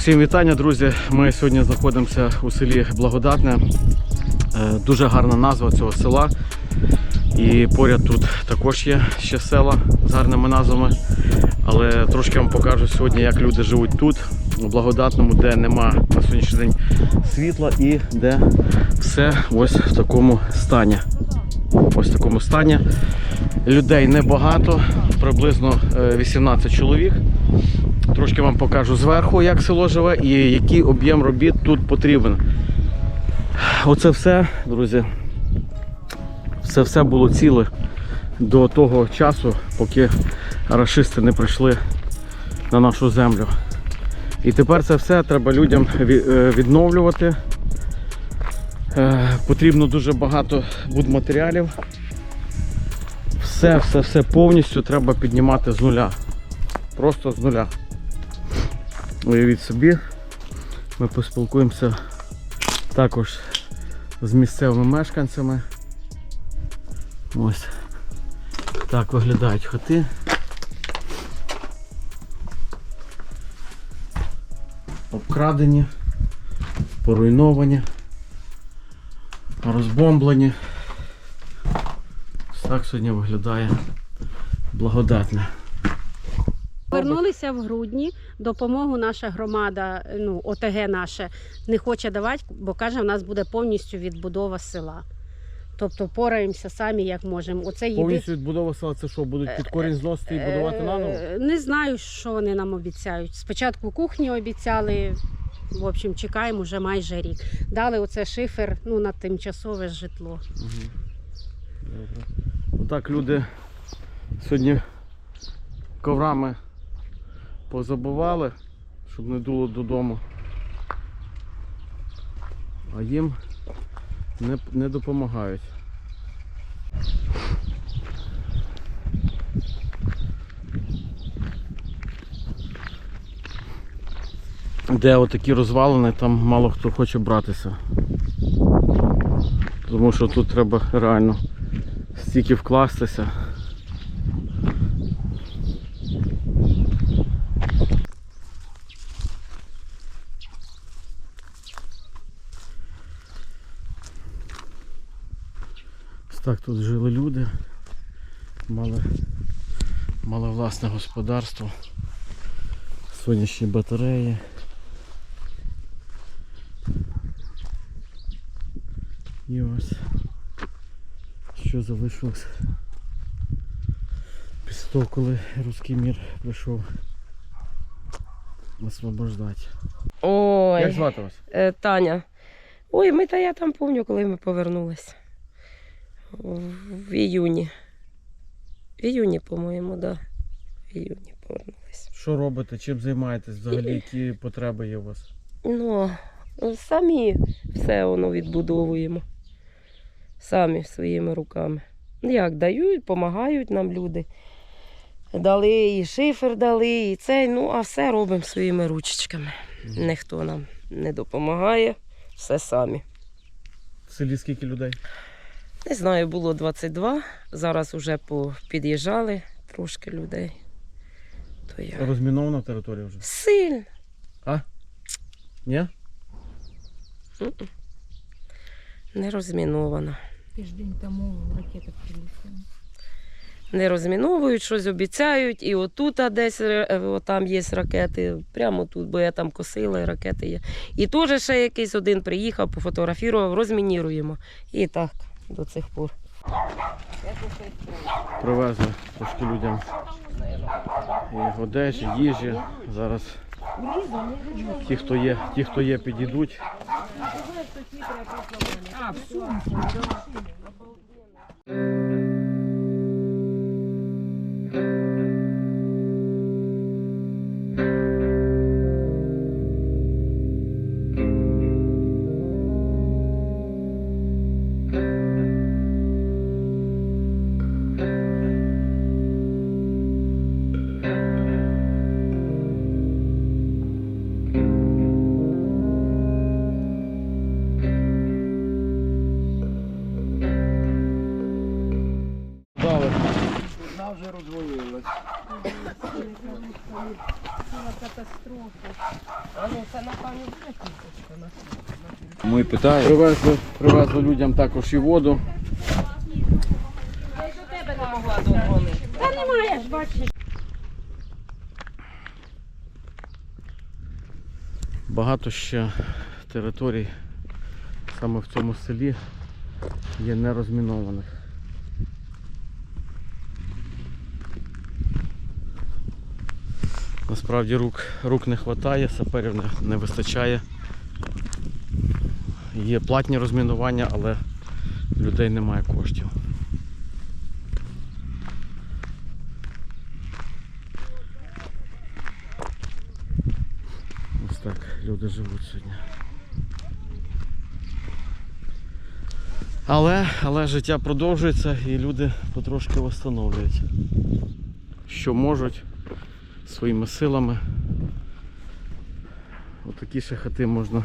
Усім вітання, друзі. Ми сьогодні знаходимося у селі Благодатне. Е, Дуже гарна назва цього села. І поряд тут також є ще села з гарними назвами. Але трошки вам покажу сьогодні, як люди живуть тут, у благодатному, де нема на сьогоднішній день світла і де все ось в такому стані. Ось в такому стані. Людей небагато, приблизно е, 18 чоловік. Трошки вам покажу зверху, як село живе і який об'єм робіт тут потрібен. Оце все, друзі. Це все було ціле до того часу, поки рашисти не прийшли на нашу землю. І тепер це все треба людям е, відновлювати. Е, Потрібно дуже багато будматеріалів. Все, все, все повністю треба піднімати з нуля. Просто з нуля. Уявіть собі, ми поспілкуємося також з місцевими мешканцями. Ось так виглядають хати. Обкрадені, поруйновані, розбомблені. Ось так сьогодні виглядає благодатне. Вернулися в грудні. Допомогу наша громада, ну ОТГ наше, не хоче давати, бо каже, в нас буде повністю відбудова села. Тобто пораємося самі, як можемо. Оце єди- Повністю відбудова села це що, будуть під корінь зносити і будувати наново? Е, Не знаю, що вони нам обіцяють. Спочатку кухні обіцяли. В общем, чекаємо вже майже рік. Дали оце шифер ну, на тимчасове житло. Мгм. Добре. Отак люди сьогодні коврами позабували, щоб не дуло додому. А їм не, не допомагають. Де отакі розвалини, там мало хто хоче братися. Тому що тут треба реально стільки вкластися. Так тут жили люди, мали, мали власне господарство, сонячні батареї. І ось що залишилось після того, коли руський мір прийшов освобождати. Ой, Як звати вас? е, Таня. Ой, ми та я там пам'ятаю, коли ми повернулись. В, іюні. В іюні, по-моєму, да. В іюні повернулись. Що робите? Чим займаєтесь взагалі? Які потреби є у вас? Ну, самі все воно відбудовуємо. Самі своїми руками. Ну, Як дають, допомагають нам люди. Дали і шифер дали, і цей, ну, а все робимо своїми ручечками. Ніхто нам не допомагає, все самі. В селі скільки людей? Не знаю, було 22, зараз вже під'їжджали трошки людей. То я... Розмінована територія вже? Сильно. Ні? Не розміновано. Тиждень тому ракета прилетіла. Не розміновують, щось обіцяють, і отут а десь е, там є ракети, прямо тут, бо я там косила, і ракети є. І теж ще якийсь один приїхав, пофотографував, розмініруємо. І так до цих пор. Привезли трошки людям і одежі, їжі. Зараз ті, хто є, ті, хто є, підійдуть. А, в сумці. Вже роздвоїлась. ціла катастрофа. А ну це напевно буде кісточка на Ми питаємо. Привезли, привезли людям також і воду. тебе не могла дозвонити. Та немає ж, бачиш. Багато ще територій саме в цьому селі є нерозмінованих. Насправді рук, рук не вистачає, саперів не, не вистачає. Є платні розмінування, але людей немає коштів. Ось так люди живуть сьогодні. Але, але життя продовжується і люди потрошки встановлюються. Що можуть своїми силами. Отакі ще хати можна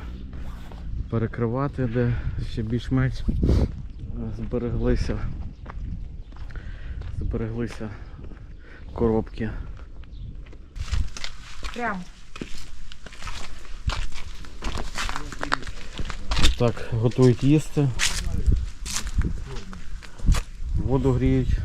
перекривати, де ще більш-менш збереглися. Збереглися коробки. Прям. Так, готують їсти. Воду гріють.